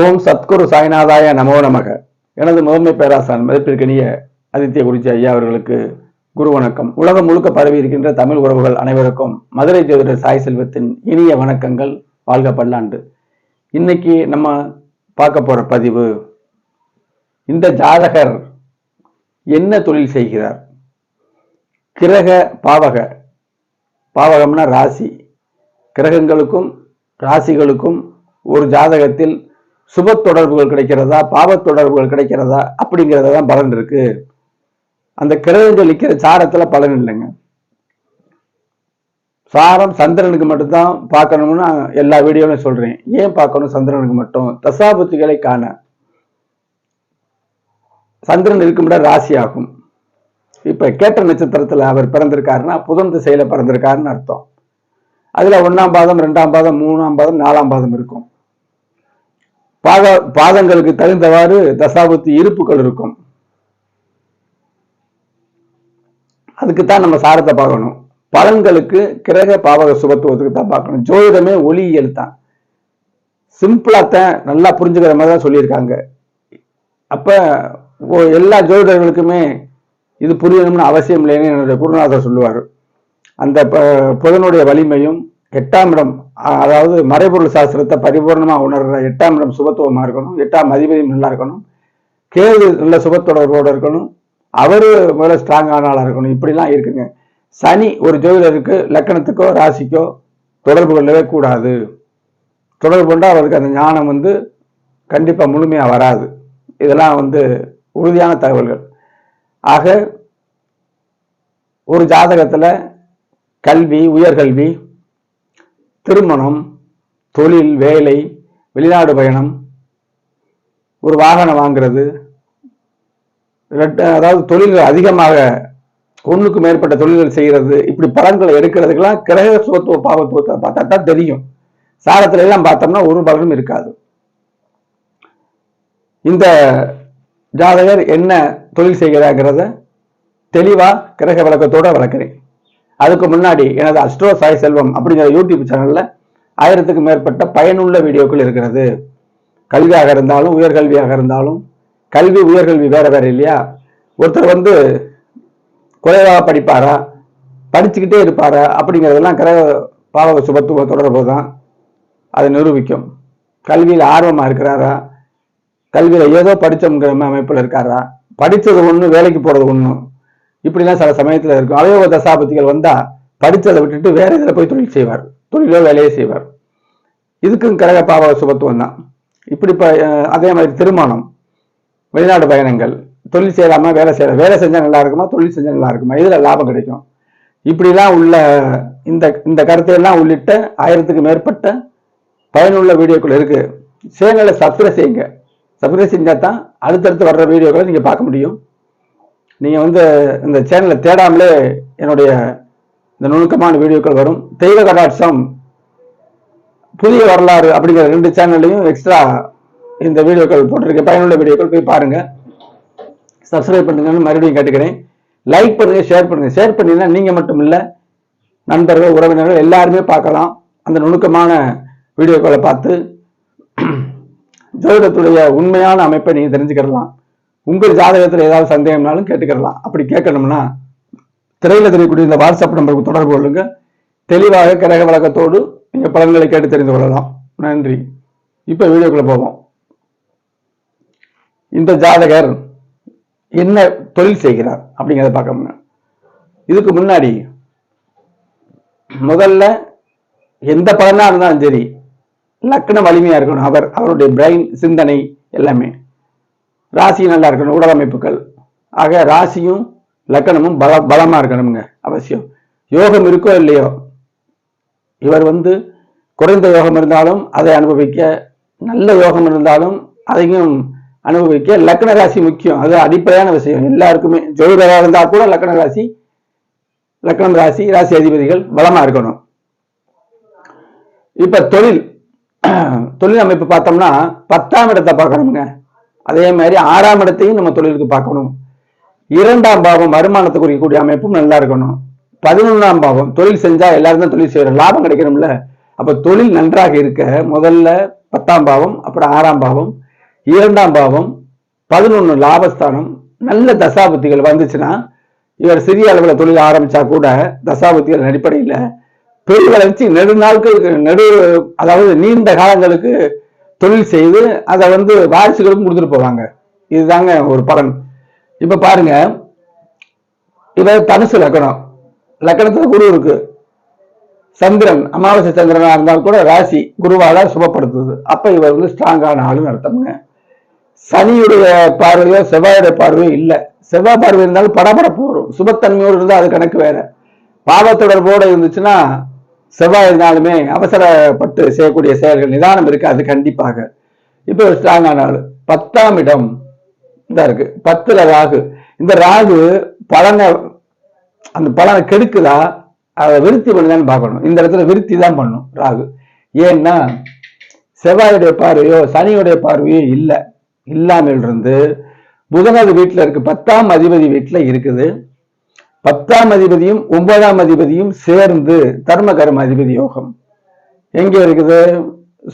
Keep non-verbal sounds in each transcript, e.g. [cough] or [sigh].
ஓம் சத்குரு சாய்நாதாய நமோ நமக. எனது முதன்மை பேராசான் மதிப்பிற்கினிய ஆதித்ய குறிச்சி ஐயா அவர்களுக்கு குரு வணக்கம். உலகம் முழுக்க பரவி இருக்கின்ற தமிழ் உறவுகள் அனைவருக்கும் மதுரை ஜோதிடர் சாய் செல்வத்தின் இனிய வணக்கங்கள். வாழ்க பல்லாண்டு. இன்னைக்கு நம்ம பார்க்க போற பதிவு இந்த ஜாதகர் என்ன தொழில் செய்கிறார்? கிரக பாவக. பாவகம்னா ராசி. கிரகங்களுக்கும் ராசிகளுக்கும் ஒரு ஜாதகத்தில் சுப தொடர்புகள் கிடைக்கிறதா? பாவ தொடர்புகள் கிடைக்கிறதா? அப்படிங்கிறத தான் பலன் இருக்கு. அந்த கிரகங்கள் நிற்கிற சாரத்துல பலன் இல்லைங்க. சாரம் சந்திரனுக்கு மட்டும்தான் பார்க்கணும்னு நான் எல்லா வீடியோலையும் சொல்றேன். ஏன் பார்க்கணும் சந்திரனுக்கு மட்டும்? தசாபுத்திகளை காண. சந்திரன் இருக்குமிட ராசி ஆகும் இப்ப கேட்ட நட்சத்திரத்துல அவர் பிறந்திருக்காருன்னா புதன் திசையில பிறந்திருக்காருன்னு அர்த்தம். அதுல ஒன்னாம் பாதம் ரெண்டாம் பாதம் மூணாம் பாதம் நாலாம் பாதம் இருக்கும். பாத பாதங்களுக்கு தகுந்தவாறு தசாபுத்தி இருப்புகள் இருக்கும். அதுக்கு தான் நம்ம சாரத்தை பார்க்கணும். பலன்களுக்கு கிரக பாவக சுபத்துவத்துக்கு தான் பார்க்கணும். ஜோதிடமே ஒளியியல் தான் சிம்பிளாத்தான் நல்லா புரிஞ்சுக்கிற மாதிரி தான் சொல்லியிருக்காங்க. அப்ப ஓ- எல்லா ஜோதிடர்களுக்குமே இது புரியணும்னு அவசியம் இல்லைன்னு என்னுடைய குருநாதர் சொல்லுவார். அந்த ப- புதனுடைய வலிமையும் எட்டாம் இடம் அதாவது மறைபொருள் சாஸ்திரத்தை பரிபூர்ணமாக உணர்கிற எட்டாம் இடம் சுபத்துவமாக இருக்கணும். எட்டாம் அதிபதியும் நல்லா இருக்கணும். கேது நல்ல சுபத்தொடர்போடு இருக்கணும். அவர் முதல்ல ஸ்ட்ராங்கான ஆளா இருக்கணும். இப்படிலாம் இருக்குங்க. சனி ஒரு ஜோதிடருக்கு லக்கணத்துக்கோ ராசிக்கோ தொடர்பு கொள்ளவே கூடாது. தொடர்பு கொண்டால் அவருக்கு அந்த ஞானம் வந்து கண்டிப்பாக முழுமையாக வராது. இதெல்லாம் வந்து உறுதியான தகவல்கள். ஆக ஒரு ஜாதகத்தில் கல்வி உயர்கல்வி திருமணம் தொழில் வேலை வெளிநாடு பயணம் ஒரு வாகனம் வாங்குறது அதாவது தொழில்கள் அதிகமாக ஒன்றுக்கு மேற்பட்ட தொழில்கள் செய்கிறது இப்படி பலன்களை எடுக்கிறதுக்கெல்லாம் கிரக சுகத்துவ பாவத்துவத்தை பார்த்தா தான் தெரியும். சாரத்துல எல்லாம் பார்த்தோம்னா ஒரு பலனும் இருக்காது. இந்த ஜாதகர் என்ன தொழில் செய்கிறாங்கிறத தெளிவாக கிரக விளக்கத்தோடு வளர்க்குறேன் அதுக்கு முன்னாடி எனது அஸ்ட்ரோ சாய் செல்வம் அப்படிங்கிற யூடியூப் சேனல்ல ஆயிரத்துக்கு மேற்பட்ட பயனுள்ள வீடியோக்கள் இருக்கிறது. கல்வியாக இருந்தாலும் உயர்கல்வியாக இருந்தாலும் கல்வி உயர்கல்வி வேற வேற இல்லையா? ஒருத்தர் வந்து குறைவாக படிப்பாரா? படிச்சுக்கிட்டே இருப்பாரா? அப்படிங்கிறதெல்லாம் கிரக பாவக சுபத்துவ தொடர்பு தான் அதை நிரூபிக்கும். கல்வியில் ஆர்வமாக இருக்கிறாரா? கல்வியில் ஏதோ படித்தோங்கிற அமைப்பில் இருக்காரா? படித்தது ஒன்று வேலைக்கு போகிறது ஒன்று இப்படிலாம் சில சமயத்தில் இருக்கும். அவயோக தசாபதிகள் வந்தால் படித்ததை விட்டுட்டு வேற இதில் போய் தொழில் செய்வார்? தொழிலோ வேலையே செய்வார். இதுக்கும் கிரக பாவ சுபத்துவம் தான். இப்படி இப்ப, அதே மாதிரி திருமணம் வெளிநாடு பயணங்கள் தொழில் செய்யலாமா வேலை செய்யலாம் வேலை செஞ்சால் நல்லா இருக்குமா? தொழில் செஞ்சால் நல்லா இருக்குமா? இதில் லாபம் கிடைக்கும்? இப்படிலாம் உள்ள இந்த இந்த கருத்தையெல்லாம் உள்ளிட்ட ஆயிரத்துக்கு மேற்பட்ட பயனுள்ள வீடியோக்கள் இருக்கு. சேனலை சப்ஸ்கிரைப் செய்யுங்க. சப்ஸ்கிரைப் செஞ்சால் தான் அடுத்தடுத்து வர்ற வீடியோக்களை நீங்கள் பார்க்க முடியும். நீங்கள் வந்து இந்த சேனலை தேடாமலே என்னுடைய இந்த நுணுக்கமான வீடியோக்கள் வரும். தெய்வ கடாட்சம் புதிய வரலாறு அப்படிங்கிற ரெண்டு சேனல்லையும் எக்ஸ்ட்ரா இந்த வீடியோக்கள் போட்டிருக்க. பயனுள்ள வீடியோக்கள் போய் பாருங்கள் சப்ஸ்கிரைப் பண்ணுங்கன்னு மறுபடியும் கேட்டுக்கிறேன். லைக் பண்ணுங்கள் ஷேர் பண்ணுங்கள் ஷேர் பண்ணிங்கன்னா நீங்கள் மட்டும் இல்லை நண்பர்கள் உறவினர்கள் எல்லாருமே பார்க்கலாம். அந்த நுணுக்கமான வீடியோக்களை பார்த்து [clears throat] ஜோதிடத்துடைய உண்மையான அமைப்பை நீங்கள் தெரிஞ்சுக்கிடலாம். உங்கள் ஜாதகத்தில் ஏதாவது சந்தேகம்னாலும் கேட்டுக்கிடலாம் அப்படி கேட்கணும்னா திரையில் தெரியக்கூடிய இந்த வாட்ஸ்அப் நம்பருக்கு தொடர்பு கொள்ளுங்க. தெளிவாக கிரக வழக்கத்தோடு நீங்கள் பலன்களை கேட்டு தெரிந்து கொள்ளலாம். நன்றி. இப்போ வீடியோக்குள்ள போவோம். இந்த ஜாதகர் என்ன தொழில் செய்கிறார் அப்படிங்கிறத பார்க்கணுங்க. இதுக்கு முன்னாடி முதல்ல எந்த பலனாக இருந்தாலும் சரி லக்னம் வலிமையாக இருக்கணும். அவர் அவருடைய பிரெயின் சிந்தனை எல்லாமே. ராசி நல்லா இருக்கணும் உடல் அமைப்புகள். ஆக ராசியும் லக்கணமும் பல பலமா இருக்கணுங்க அவசியம். யோகம் இருக்கோ இல்லையோ? இவர் வந்து குறைந்த யோகம் இருந்தாலும் அதை அனுபவிக்க நல்ல யோகம் இருந்தாலும் அதையும் அனுபவிக்க லக்ன ராசி முக்கியம். அது அடிப்படையான விஷயம். எல்லாருக்குமே ஜோதிடராக இருந்தால் கூட லக்ன ராசி லக்னம் ராசி ராசி அதிபதிகள் பலமா இருக்கணும். இப்ப தொழில் தொழில் அமைப்பு பார்த்தோம்னா பத்தாம் இடத்தை பார்க்கணுங்க அதே மாதிரி ஆறாம் இடத்தையும் நம்ம தொழிலுக்கு பார்க்கணும். இரண்டாம் பாவம் வருமானத்தை குறிக்கக்கூடிய அமைப்பும் நல்லா இருக்கணும். பதினொன்றாம் பாவம் தொழில் செஞ்சா எல்லாரும் தான் தொழில் செய்யறோம் லாபம் கிடைக்கணும்ல. அப்ப தொழில் நன்றாக இருக்க முதல்ல பத்தாம் பாவம் அப்புறம் ஆறாம் பாவம் இரண்டாம் பாவம் பதினொன்று லாபஸ்தானம் நல்ல தசாபுத்திகள் வந்துச்சுன்னா இவர் சிறிய அளவில் தொழில் ஆரம்பிச்சா கூட தசாபுத்திகள் அடிப்படையில் பெரிய வளர்ச்சி நெடுநாட்களுக்கு நெடு அதாவது நீண்ட காலங்களுக்கு தொழில் செய்து அதை வந்து வாரிசுகளுக்கும் கொடுத்துட்டு போவாங்க. இதுதாங்க ஒரு பலன். இப்ப பாருங்க இவர் தனுசு லக்கணம். லக்கணத்துல குரு இருக்கு. சந்திரன் அமாவாசை சந்திரனா இருந்தால் கூட ராசி குருவால சுபப்படுத்துது. அப்ப இவர் வந்து ஸ்ட்ராங்கான ஆளுன்னு அர்த்தம்ங்க. சனியுடைய பார்வையோ செவ்வாயுடைய பார்வையோ இல்லை. செவ்வாய் பார்வை இருந்தாலும் படபடப்பு வரும். சுபத்தன்மையோடு இருந்தால் அது கணக்கு வேற. பாவத்தொடர்போடு இருந்துச்சுன்னா செவ்வாய் இருந்தாலுமே அவசரப்பட்டு செய்யக்கூடிய செயல்கள் நிதானம் இருக்கு அது கண்டிப்பாக. இப்போ ஸ்ட்ராங்கான ஆள். பத்தாம் இடம் இதாக இருக்கு. பத்துல ராகு. இந்த ராகு பலனை அந்த பலனை கெடுக்குதா? அதை விருத்தி பண்ணுதான்னு பார்க்கணும். இந்த இடத்துல விருத்தி தான் பண்ணும் ராகு. ஏன்னா செவ்வாயுடைய பார்வையோ சனியுடைய பார்வையோ இல்லை. இல்லாமல் இருந்து புதனது வீட்டில் இருக்கு. பத்தாம் அதிபதி வீட்டில் இருக்குது. பத்தாம் அதிபதியும் ஒன்பதாம் அதிபதியும் சேர்ந்து தர்ம கர்ம அதிபதி யோகம் எங்க இருக்குது?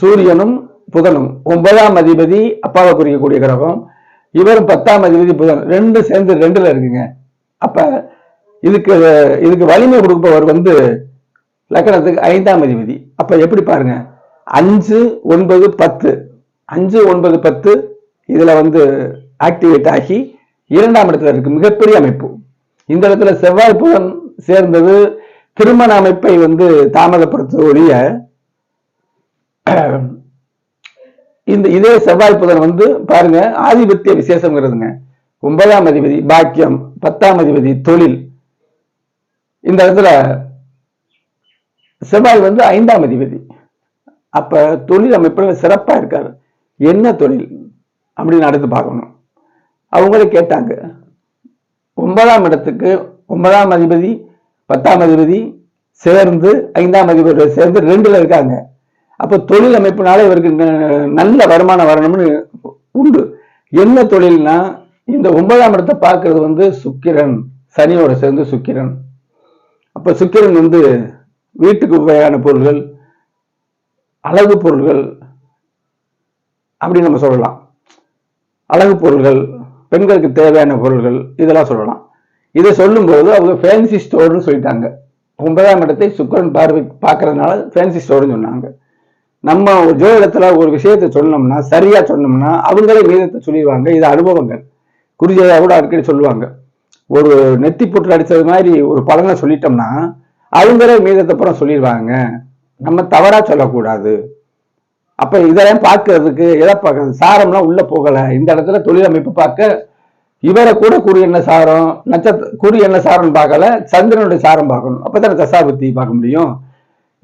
சூரியனும் புதனும். ஒன்பதாம் அதிபதி அப்பாவை குறிக்கக்கூடிய கிரகம். இவரும் பத்தாம் அதிபதி புதன். ரெண்டு சேர்ந்து ரெண்டுல இருக்குங்க. அப்ப இதுக்கு இதுக்கு வலிமை கொடுப்பவர் வந்து லக்கணத்துக்கு ஐந்தாம் அதிபதி. அப்ப எப்படி பாருங்க? அஞ்சு ஒன்பது பத்து. அஞ்சு ஒன்பது பத்து இதுல வந்து ஆக்டிவேட் ஆகி இரண்டாம் இடத்துல இருக்கு. மிகப்பெரிய அமைப்பு. இந்த இடத்துல செவ்வாய் புதன் சேர்ந்தது திருமண அமைப்பை வந்து தாமதப்படுத்துவதைய இந்த இதே செவ்வாய் புதன் வந்து பாருங்க ஆதிபத்திய விசேஷங்கிறதுங்க ஒன்பதாம் அதிபதி பாக்கியம் பத்தாம் அதிபதி தொழில். இந்த இடத்துல செவ்வாய் வந்து ஐந்தாம் அதிபதி. அப்ப தொழில் அமைப்புல சிறப்பா இருக்காரு. என்ன தொழில் அப்படின்னு அடுத்து பார்க்கணும். அவங்களே கேட்டாங்க. ஒன்பதாம் இடத்துக்கு ஒன்பதாம் அதிபதி பத்தாம் அதிபதி சேர்ந்து ஐந்தாம் அதிபதி சேர்ந்து ரெண்டுல இருக்காங்க. அப்போ தொழில் அமைப்புனால இவருக்கு நல்ல வருமானம் வரணும்னு உண்டு. என்ன தொழில்னா இந்த ஒன்பதாம் இடத்தை பார்க்கறது வந்து சுக்கிரன். சனியோட சேர்ந்து சுக்கிரன். அப்ப சுக்கிரன் வந்து வீட்டுக்கு உபயான பொருள்கள் அழகு பொருள்கள் அப்படின்னு நம்ம சொல்லலாம். அழகு பொருள்கள் பெண்களுக்கு தேவையான பொருள்கள் இதெல்லாம் சொல்லலாம். இதை சொல்லும்போது அவங்க ஃபேன்சி ஸ்டோர்னு சொல்லிட்டாங்க. ஒன்பதாம் இடத்தை சுக்கரன் பார்வை பார்க்கறதுனால ஃபேன்சி ஸ்டோர்னு சொன்னாங்க. நம்ம ஜோதிடத்துல ஒரு விஷயத்தை சொன்னோம்னா சரியா சொன்னோம்னா அவங்களே மீதத்தை சொல்லிடுவாங்க. இது அனுபவங்கள். குருஜையா கூட அடிக்கடி சொல்லுவாங்க. ஒரு நெத்தி புற்று அடித்தது மாதிரி ஒரு பலனை சொல்லிட்டோம்னா அவங்களே மீதத்தப்புறம் சொல்லிடுவாங்க. நம்ம தவறாக சொல்லக்கூடாது. அப்ப இதெல்லாம் பார்க்கறதுக்கு எதை பார்க்கறது சாரம்லாம் உள்ள போகல. இந்த இடத்துல தொழிலமைப்பு பார்க்க இவரை கூட குறி என்ன சாரம் நட்சத்திர குறி என்ன சாரம் பார்க்கல சந்திரனுடைய சாரம் பார்க்கணும். அப்பதான் தசாபுத்தி பார்க்க முடியும்.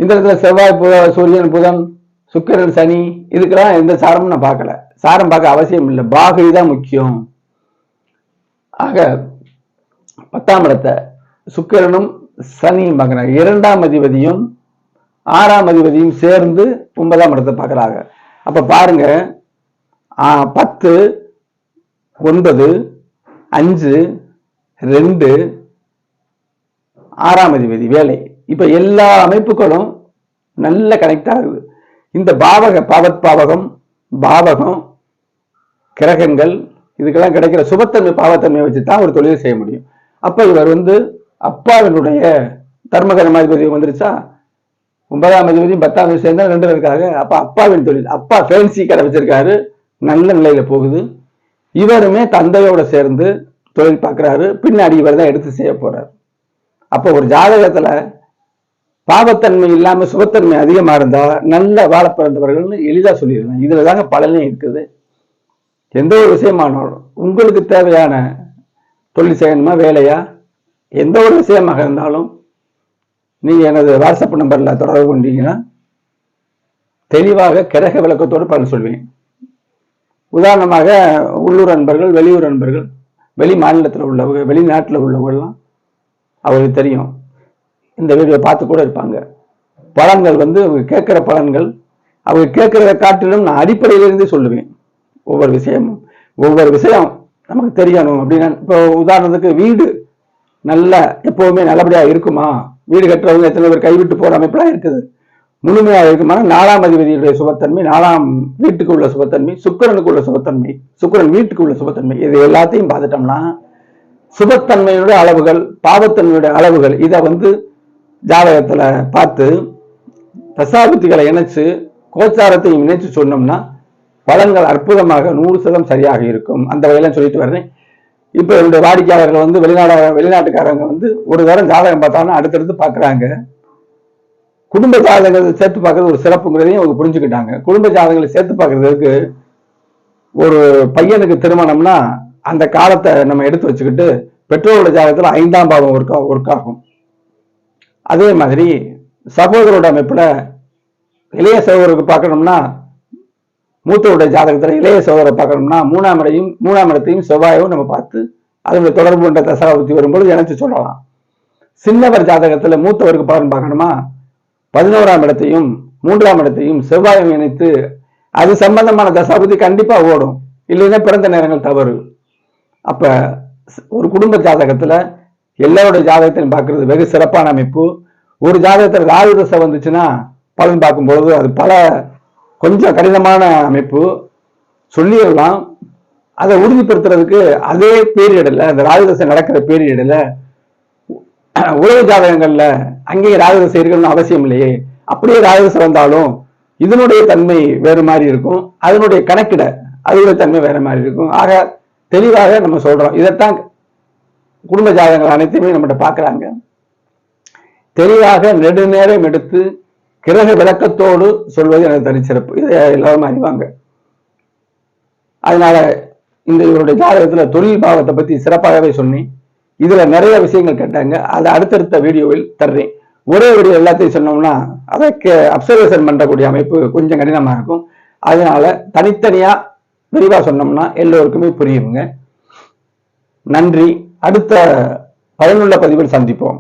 இந்த இடத்துல செவ்வாய் புத சூரியன் புதன் சுக்கிரன் சனி இதுக்கெல்லாம் எந்த சாரமும் நான் பார்க்கல. சாரம் பார்க்க அவசியம் இல்லை. பாகை தான் முக்கியம். ஆக பத்தாம் இடத்தை சுக்கிரனும் சனியும் பார்க்குறாங்க. இரண்டாம் அதிபதியும் ஆறாம் அதிபதியும் சேர்ந்து ஒன்பதாம் இடத்தை பார்க்குறாங்க. அப்போ பாருங்க பத்து ஒன்பது அஞ்சு ரெண்டு ஆறாம் அதிபதி வேலை. இப்போ எல்லா அமைப்புகளும் நல்ல கனெக்ட் ஆகுது இந்த பாவக பாவத் பாவகம் பாவகம் கிரகங்கள் இதுக்கெல்லாம் கிடைக்கிற சுபத்தன்மை பாவத்தன்மையை வச்சு தான் ஒரு தொழில் செய்ய முடியும். அப்போ இவர் வந்து அப்பாவினுடைய தர்மகரமாதிபதி வந்துருச்சா? ஒன்பதாம் அதிபதியும் பத்தாம் அதிபதி சேர்ந்தா ரெண்டு பேருக்காக இருக்காங்க. அப்ப அப்பாவின் தொழில். அப்பா ஃபேன்சி கடை வச்சிருக்காரு. நல்ல நிலையில போகுது. இவருமே தந்தையோட சேர்ந்து தொழில் பார்க்கறாரு. பின்னாடி இவர் தான் எடுத்து செய்ய போறாரு. அப்போ ஒரு ஜாதகத்துல பாவத்தன்மை இல்லாம சுபத்தன்மை அதிகமா இருந்தா நல்ல வாழ பிறந்தவர்கள்னு எளிதா சொல்லிடலாம் இதில் தாங்க பலனே இருக்குது. எந்த ஒரு விஷயமானாலும் உங்களுக்கு தேவையான தொழில் செய்யணுமா வேலையா? எந்த ஒரு விஷயமாக இருந்தாலும் நீங்கள் எனது வாட்ஸ்அப் நம்பரில் தொடர்பு கொண்டீங்கன்னா தெளிவாக கிரக விளக்கத்தோடு பலன் சொல்வேன். உதாரணமாக உள்ளூர் அன்பர்கள் வெளியூர் அன்பர்கள் வெளி மாநிலத்தில் உள்ளவங்க வெளிநாட்டில் உள்ளவர்கள்லாம் அவங்களுக்கு தெரியும். இந்த வீடியோ பார்த்து கூட இருப்பாங்க. பலன்கள் வந்து அவங்க கேட்குற பலன்கள் அவங்க கேட்குறத காட்டிலும் நான் அடிப்படையிலிருந்தே சொல்லுவேன். ஒவ்வொரு விஷயமும் ஒவ்வொரு விஷயம் நமக்கு தெரியணும் அப்படின்னா இப்போ உதாரணத்துக்கு வீடு நல்ல எப்போவுமே நல்லபடியாக இருக்குமா? வீடு கட்டுறவங்க எத்தனை பேர் கைவிட்டு போற அமைப்புலாம் இருக்குது. முழுமையாக இருக்குமான நாலாம் அதிபதியுடைய சுபத்தன்மை நாலாம் வீட்டுக்கு உள்ள சுபத்தன்மை சுக்கிரனுக்கு உள்ள சுபத்தன்மை சுக்கிரன் வீட்டுக்கு உள்ள சுபத்தன்மை இது எல்லாத்தையும் பார்த்துட்டோம்னா சுபத்தன்மையுடைய அளவுகள் பாவத்தன்மையுடைய அளவுகள் இதை வந்து ஜாதகத்துல பார்த்து தசாபுத்திகளை இணைச்சு கோச்சாரத்தையும் இணைச்சு சொன்னோம்னா பலன்கள் அற்புதமாக நூறு சதம் சரியாக இருக்கும். அந்த வகையில சொல்லிட்டு வர்றேன். இப்போ என்னுடைய வாடிக்கையாளர்கள் வந்து வெளிநாட வெளிநாட்டுக்காரங்க வந்து ஒரு தரம் ஜாதகம் பார்த்தாலும் அடுத்தடுத்து பார்க்குறாங்க. குடும்ப ஜாதகத்தை சேர்த்து பார்க்கறது ஒரு சிறப்புங்கிறதையும் அவங்க புரிஞ்சுக்கிட்டாங்க. குடும்ப ஜாதகங்களை சேர்த்து பார்க்கறதுக்கு ஒரு பையனுக்கு திருமணம்னா அந்த காலத்தை நம்ம எடுத்து வச்சுக்கிட்டு பெற்றோரோட ஜாதகத்துல ஐந்தாம் பாவம் ஒர்க் ஒர்க் ஆகும். அதே மாதிரி சகோதரோட அமைப்புல இளைய சகோதரருக்கு பார்க்கணும்னா மூத்தவருடைய ஜாதகத்துல இளைய சோதரை பார்க்கணும்னா மூணாம் இடையும் மூணாம் இடத்தையும் செவ்வாயும் நம்ம பார்த்து அதனுடைய தொடர்பு தசரா தசாபுத்தி வரும்பொழுது இணைச்சு சொல்லலாம். சின்னவர் ஜாதகத்துல மூத்தவருக்கு பலன் பார்க்கணுமா? பதினோராம் இடத்தையும் மூன்றாம் இடத்தையும் செவ்வாயும் இணைத்து அது சம்பந்தமான தசாபதி கண்டிப்பா ஓடும். இல்லைன்னா பிறந்த நேரங்கள் தவறு. அப்ப ஒரு குடும்ப ஜாதகத்துல எல்லாருடைய ஜாதகத்தையும் பார்க்கறது வெகு சிறப்பான அமைப்பு. ஒரு ஜாதகத்துல ராகு தசை வந்துச்சுன்னா பலன் பார்க்கும் பொழுது அது பல கொஞ்சம் கடினமான அமைப்பு. சொல்லிடலாம். அதை உறுதிப்படுத்துறதுக்கு அதே பீரியடில் அந்த ராஜதசை நடக்கிற பீரியடில் உலக ஜாதகங்கள்ல அங்கேயே ராஜதசை இருக்கணும்னு அவசியம் இல்லையே. அப்படியே ராஜதசை வந்தாலும் இதனுடைய தன்மை வேறு மாதிரி இருக்கும். அதனுடைய கணக்கிட அதனுடைய தன்மை வேற மாதிரி இருக்கும். ஆக தெளிவாக நம்ம சொல்றோம். இதைத்தான் குடும்ப ஜாதகங்கள் அனைத்தையுமே நம்மகிட்ட பார்க்குறாங்க. தெளிவாக நெடுநேரம் எடுத்து கிரக விளக்கத்தோடு சொல்வது எனக்கு தனிச்சிறப்பு இதை எல்லாரும் அறிவாங்க. அதனால இந்த இவருடைய ஜாதகத்துல தொழில் பாவத்தை பத்தி சிறப்பாகவே சொன்னேன் இதுல நிறைய விஷயங்கள் கேட்டாங்க. அதை அடுத்தடுத்த வீடியோவில் தர்றேன். ஒரே வீடியோ எல்லாத்தையும் சொன்னோம்னா அதை அப்சர்வேஷன் பண்ணக்கூடிய அமைப்பு கொஞ்சம் கடினமா இருக்கும். அதனால தனித்தனியா விரிவா சொன்னோம்னா எல்லோருக்குமே புரியுங்க. நன்றி. அடுத்த பயனுள்ள பதிவில் சந்திப்போம்.